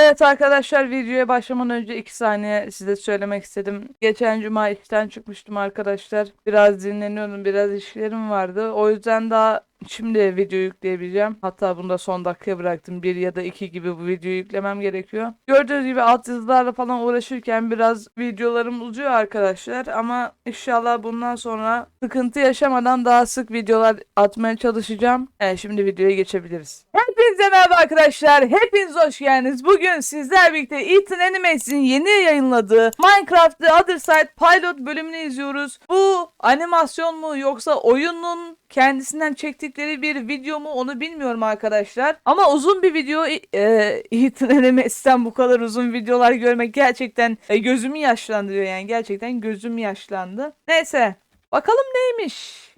Evet arkadaşlar videoya başlamadan önce 2 saniye size söylemek istedim. Geçen cuma işten çıkmıştım arkadaşlar. Biraz dinleniyordum, biraz işlerim vardı. O yüzden daha şimdi video yükleyebileceğim. Hatta bunu da son dakikaya bıraktım. Bir ya da iki gibi bu videoyu yüklemem gerekiyor. Gördüğünüz gibi alt yazılarla falan uğraşırken biraz videolarım uzuyor arkadaşlar. Ama inşallah bundan sonra sıkıntı yaşamadan daha sık videolar atmaya çalışacağım. Evet şimdi videoya geçebiliriz. Hepinize merhaba arkadaşlar. Hepiniz hoş geldiniz. Bugün sizler birlikte Ethan Animates'in yeni yayınladığı Minecraft The Other Side Pilot bölümünü izliyoruz. Bu animasyon mu yoksa oyunun kendisinden çektikleri bir video mu onu bilmiyorum arkadaşlar. Ama uzun bir video e, Ethan Animates'ten bu kadar uzun videolar görmek gerçekten e, gözümü yaşlandırıyor yani. Gerçekten gözüm yaşlandı. Neyse bakalım neymiş.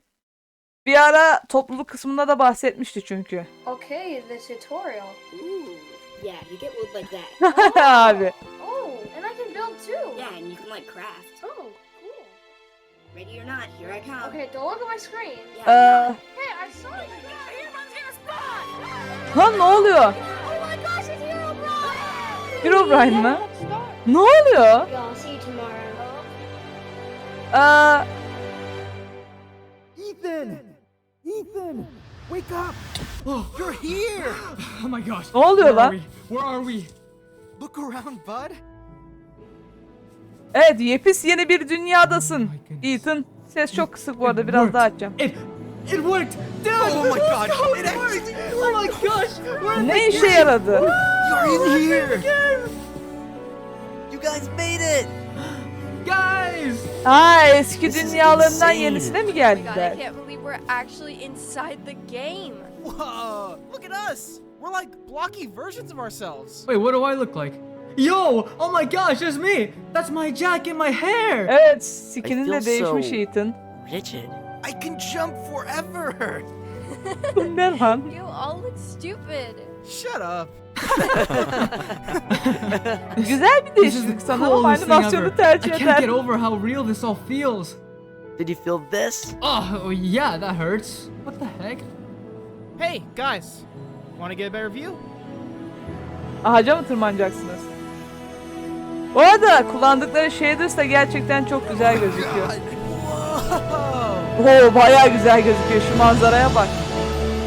Bir ara topluluk kısmında da bahsetmişti çünkü. Okay, the tutorial. Ooh, yeah, you get wood like that. Abi. Oh, and I can build too. yeah, and you can like craft. Oh. Ready or not, here I come. Okay, don't look at my screen. Yeah, uh, Ee, Hey, I saw you. Everyone's gonna spawn. lan ne oluyor? Oh my gosh, it's Herobrine. Herobrine mı? Ne oluyor? Yeah, I'll see you tomorrow. Aa, Ethan! Ethan! Wake up! Oh, you're here! Oh my gosh. Ne oluyor Where lan? are we? Where are we? Look around, bud. Evet yepis yeni bir dünyadasın. Oh. Ethan ses çok kısık bu arada biraz daha açacağım. It it worked. Dude. Oh my god, go, it actually worked. Oh my gosh. We're in Ne the işe game. yaradı? You're in here! You guys made it! Guys. Ha eski dünyalarından yenisine mi Oh my god, geldiler? I can't believe we're actually inside the game. Whoa! Look at us! We're like blocky versions of ourselves. Wait, what do I look like? Yo! Oh my gosh, it's me. That's my jacket, my hair. Evet skinin de değişmiş so- Ethan. Rigid. I can jump forever! Bu ne lan? You all look stupid. Shut up. Güzel bir This is the değişiklik sanırım ama coolest thing animasyonu ever. I tercih can't eder. get over how real this all feels. Did you feel this? Oh, oh yeah, that hurts. What the heck? Hey, guys. Want to get a better view? Ağaca mı tırmanacaksınız? Bu arada kullandıkları shaders da gerçekten çok güzel gözüküyor. Oo bayağı güzel gözüküyor şu manzaraya bak.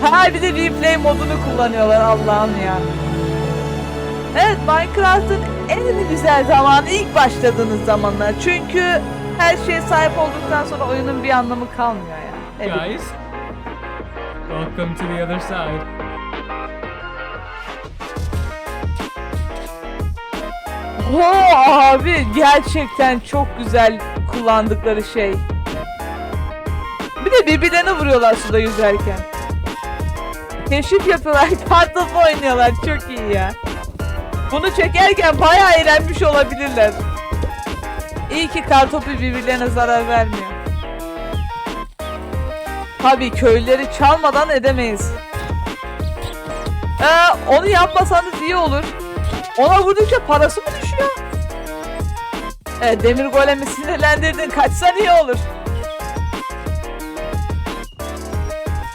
Ha bir de replay modunu kullanıyorlar Allah'ım ya. Evet Minecraft'ın en güzel zamanı ilk başladığınız zamanlar. Çünkü her şeye sahip olduktan sonra oyunun bir anlamı kalmıyor ya. Evet. Guys. Welcome to the other side. Oo abi gerçekten çok güzel kullandıkları şey. Bir de birbirlerine vuruyorlar suda yüzerken. Keşif yapıyorlar, kartopu oynuyorlar. Çok iyi ya. Bunu çekerken bayağı eğlenmiş olabilirler. İyi ki kartopu birbirlerine zarar vermiyor. Tabii köyleri çalmadan edemeyiz. Ee, onu yapmasanız iyi olur. Ona vurdukça parası mı düşüyor? Evet, demir golemi sinirlendirdin. Kaçsan iyi olur.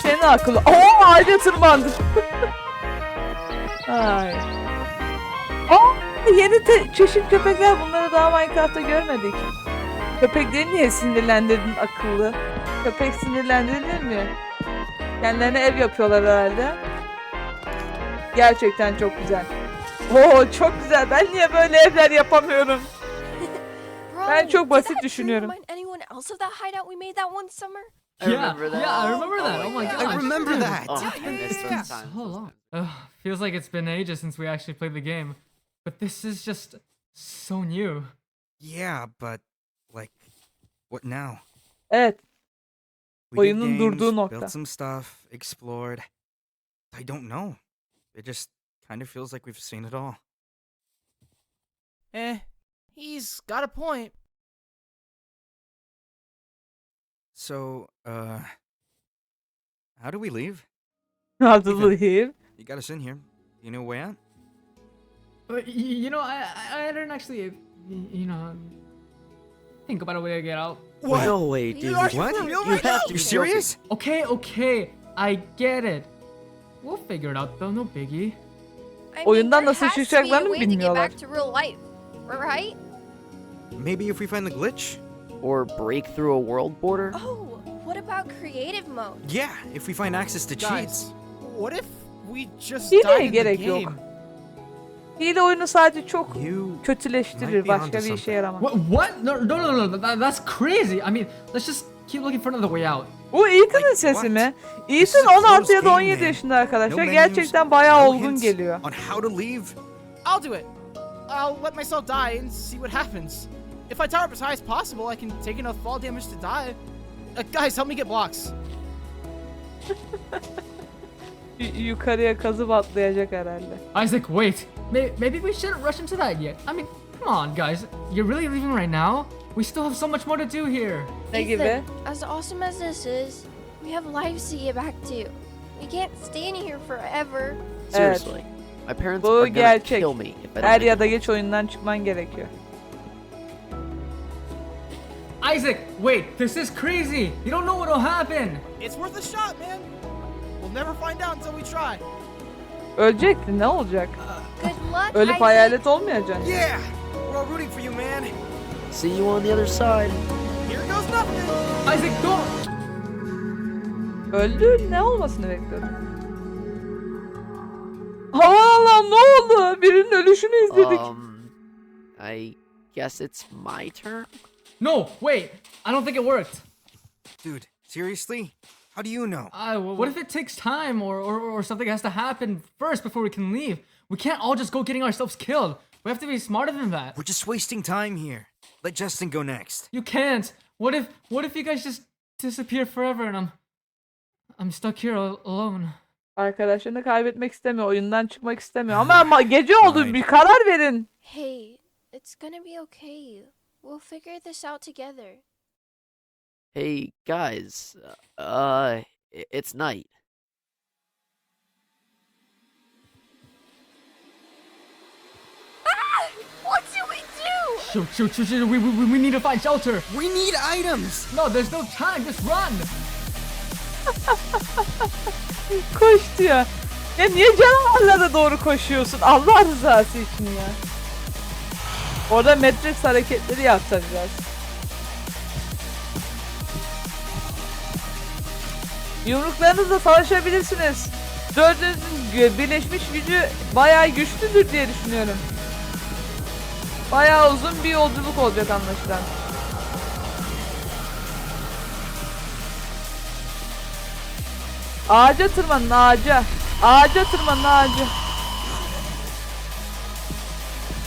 Senin akıllı. Oo ağaca tırmandım. Ay. Aa, yeni te- çeşit köpekler. Bunları daha Minecraft'ta görmedik. Köpekleri niye sinirlendirdin akıllı? Köpek sinirlendirilir mi? Kendilerine ev yapıyorlar herhalde. Gerçekten çok güzel. Oo çok güzel. Ben niye böyle evler yapamıyorum? Ben çok basit düşünüyorum. I yeah, remember that. yeah, I remember that. Oh my God. gosh. I remember that! Oh, Yeah, I missed yeah, those yeah. times. So long. Ugh, feels like it's been ages since we actually played the game. But this is just so new. Yeah, but, like, what now? Evet. We did Oyunun durduğu games, nokta. Built some stuff, explored. I don't know. It just kind of feels like we've seen it all. Eh, he's got a point. So, uh, how do we leave? How to Ethan. leave? You got us in here. You know a way out? But you know, I I I didn't actually, you know, think about a way to get out. What? No way, dude. are What? for You right have to You be serious? Okay, okay, I get it. We'll figure it out though, no biggie. I oyundan mean, there nasıl has to be çıkacaklarını to get bilmiyorlar. back to real life, right? Maybe if we find the glitch? Or break through a world border? Oh, what about creative mode? Yeah, if we find access to cheats. What if we just Hileye died in the gerek yok. game? Hile oyunu sadece çok You might kötüleştirir. be Başka onto bir işe something. yaramaz. What? What? No, no, no, no. That, that's crazy. I mean, let's just keep looking for another way out. Bu Ethan'ın sesi mi? Ethan a 16 closed ya da game, 17 man. yaşında arkadaşlar. Gerçekten bayağı olgun geliyor. On how to leave? I'll do it. I'll let myself die and see what happens. If I tower up as high as possible, I can take enough fall damage to die. Uh, guys, help me get blocks. Yukarıya kazıp atlayacak herhalde. Isaac, wait. Maybe, maybe we shouldn't rush into that yet. I mean, come on, guys. You're really leaving right now? We still have so much more to do here. Ne gibi? Ethan, as awesome as this is, we have lives to get back to. We can't stay in here forever. Seriously. My parents Bu are gonna gerçek. kill me if I don't Er make ya it da home. geç oyundan çıkman gerekiyor. Isaac, wait. This is crazy. You don't know what'll happen. It's worth a shot, man. We'll never find out until we try. Ölecekti ne olacak? Good luck, Ölüp Isaac. hayalet olmayacaksın. Yeah! We're all rooting for you, man. See you on the other side. Here goes nothing. Isaac, don't. Öldü ne olmasını bekliyordun? Aman Allah'ım ne oldu? Birinin ölüşünü izledik. Um, I guess it's my turn. No, wait. I don't think it worked. Dude, seriously? How do you know? Uh, wh- what if it takes time or, or, or something has to happen first before we can leave? We can't all just go getting ourselves killed. We have to be smarter than that. We're just wasting time here. Let Justin go next. You can't. What if what if you guys just disappear forever and I'm I'm stuck here al- alone? Arkadaşlarını kaybetmek istemiyor. Oyundan çıkmak istemiyor. Ama, ama gece oldu. Bir karar verin. Hey, it's gonna be okay. We'll figure this out together. Hey guys, uh, it's night. Shoot, shoot, shoot, shoot. We, we, we need to find shelter. We need items! No, there's no time. Just run. Koş diyor. Ya niye canavarlara doğru koşuyorsun? Allah rızası için ya. Orada Matrix hareketleri yapacağız biraz. Yumruklarınızla savaşabilirsiniz. Dördünüzün birleşmiş gücü bayağı güçlüdür diye düşünüyorum. Bayağı uzun bir yolculuk olacak anlaşılan. Ağaca tırmanın ağaca. Ağaca tırmanın ağaca.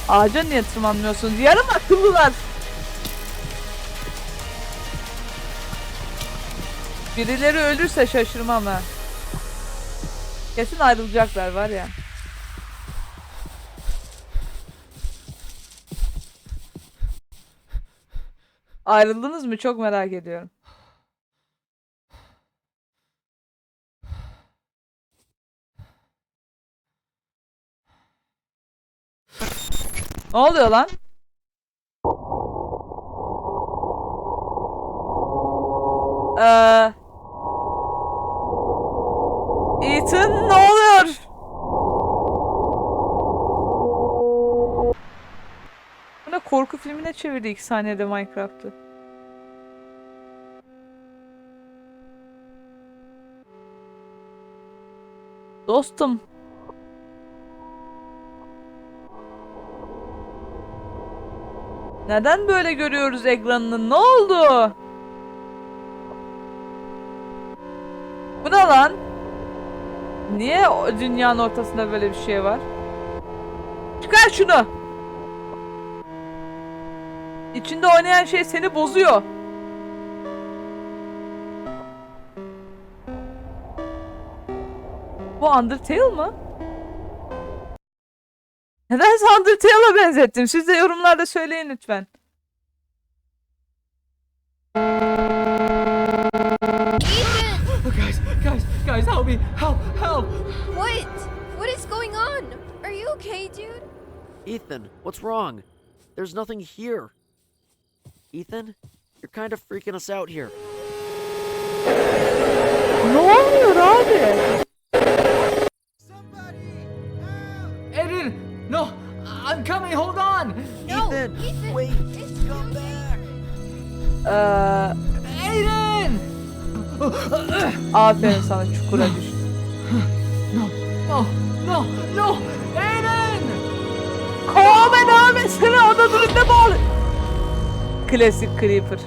Ağaca niye tırmanmıyorsunuz? Yarım akıllılar. Birileri ölürse şaşırmam ha. Kesin ayrılacaklar var ya. Ayrıldınız mı? Çok merak ediyorum. Ne oluyor lan? Eee... Ethan ne oluyor? Bu ne korku filmine çevirdi iki saniyede Minecraft'ı. Dostum. Neden böyle görüyoruz ekranını? Ne oldu? Bu ne lan? Niye o dünyanın ortasında böyle bir şey var? Çıkar şunu. İçinde oynayan şey seni bozuyor. Bu Undertale mı? Nedense Undertale'a benzettim. Siz de yorumlarda söyleyin lütfen. Ethan! Oh, guys, guys, guys, help me! Help! Help! What? What is going on? Are you okay, dude? Ethan, what's wrong? There's nothing here. Ethan, you're kind of freaking us out here. Ne oluyor abi? Somebody help! No, I'm coming. Hold on. No, Ethan, Ethan, wait, it's come back. Ee, Aiden. aferin sana çukura düştün. No, no, no, no. Aiden. Kovama devam etsene o da durumda bağlı. Klasik Creeper.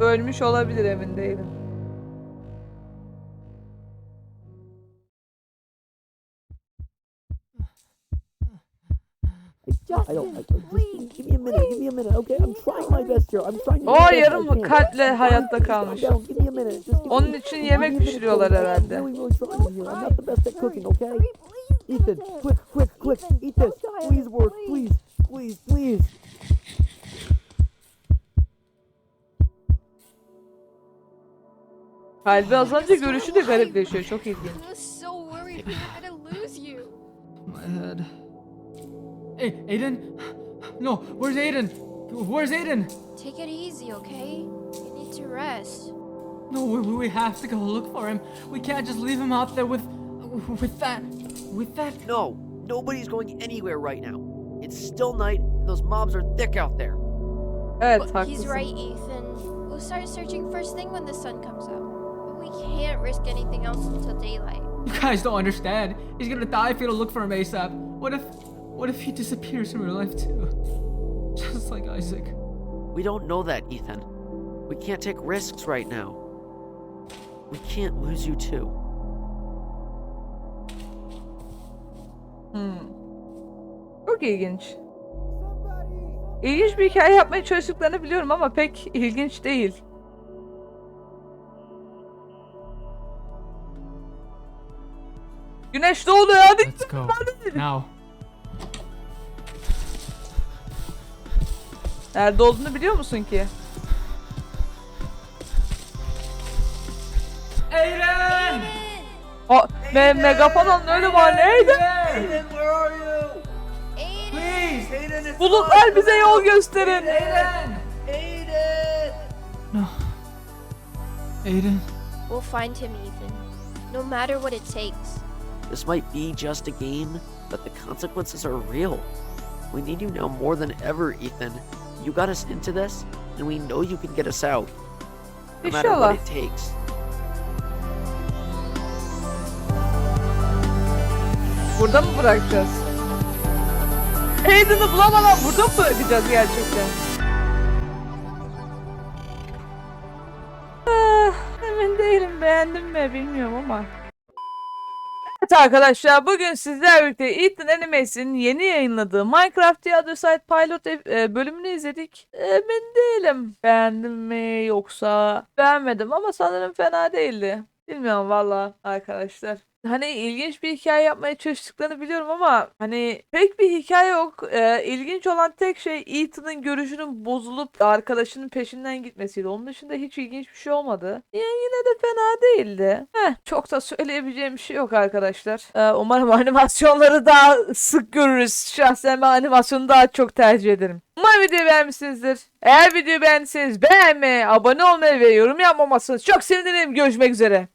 Ölmüş olabilir emin değilim. I don't. I, just give me a minute. Give me a minute. Okay, I'm trying my best here. I'm trying O yarım kalple hayatta kalmış. Onun için yemek pişiriyorlar herhalde. Ethan, quick, quick, quick. This. Please work. Please. Kalbi azalınca görüşü de garipleşiyor. Çok ilginç. I was so worried we were gonna lose you. My head. Hey, Aiden. No, where's Aiden? Where's Aiden? Take it easy, okay? You need to rest. No, we, we have to go look for him. We can't just leave him out there with, with that, with that. No, nobody's going anywhere right now. It's still night, and those mobs are thick out there. Evet He's right, Ethan. We'll start searching first thing when the sun comes out. But can't risk anything else until daylight. You guys don't understand. He's gonna die if you don't look for him ASAP. What if, what if he disappears from your life too? Just like Isaac. We don't know that, Ethan. We can't take risks right now. We can't lose you too. Hmm. Çok ilginç. İlginç bir hikaye yapmaya çalıştıklarını biliyorum ama pek ilginç değil. Güneş doğdu ya. Hadi Let's go now. Nerede olduğunu biliyor musun ki? Aiden! O me megafon alın öyle var neydi? where are you? Aiden! Please, Aiden, it's Bulutlar bize yol gösterin. Aiden! Aiden! No. Aiden. We'll find him, Ethan. No matter what it takes. This might be just a game, but the consequences are real. We need you now more than ever, Ethan. You got us into this, and we know you can get us out. No matter what it takes. Burada mı bırakacağız? Aiden'ı bulamadan burada mı bırakacağız gerçekten? Ah, emin değilim beğendim mi bilmiyorum ama. Evet arkadaşlar bugün sizlerle birlikte Ethan Animates'in yeni yayınladığı Minecraft The Other Side Pilot e, bölümünü izledik. Emin değilim beğendim mi yoksa beğenmedim ama sanırım fena değildi. Bilmiyorum valla arkadaşlar. Hani ilginç bir hikaye yapmaya çalıştıklarını biliyorum ama hani pek bir hikaye yok. Ee, ilginç olan tek şey Ethan'ın görüşünün bozulup arkadaşının peşinden gitmesiydi. Onun dışında hiç ilginç bir şey olmadı. Yani yine de fena değildi. Heh, çok da söyleyebileceğim bir şey yok arkadaşlar. Ee, umarım animasyonları daha sık görürüz. Şahsen ben animasyonu daha çok tercih ederim. Umarım videoyu beğenmişsinizdir. Eğer videoyu beğendiyseniz beğenmeyi, abone olmayı ve yorum yapmamasınız çok sevinirim. Görüşmek üzere.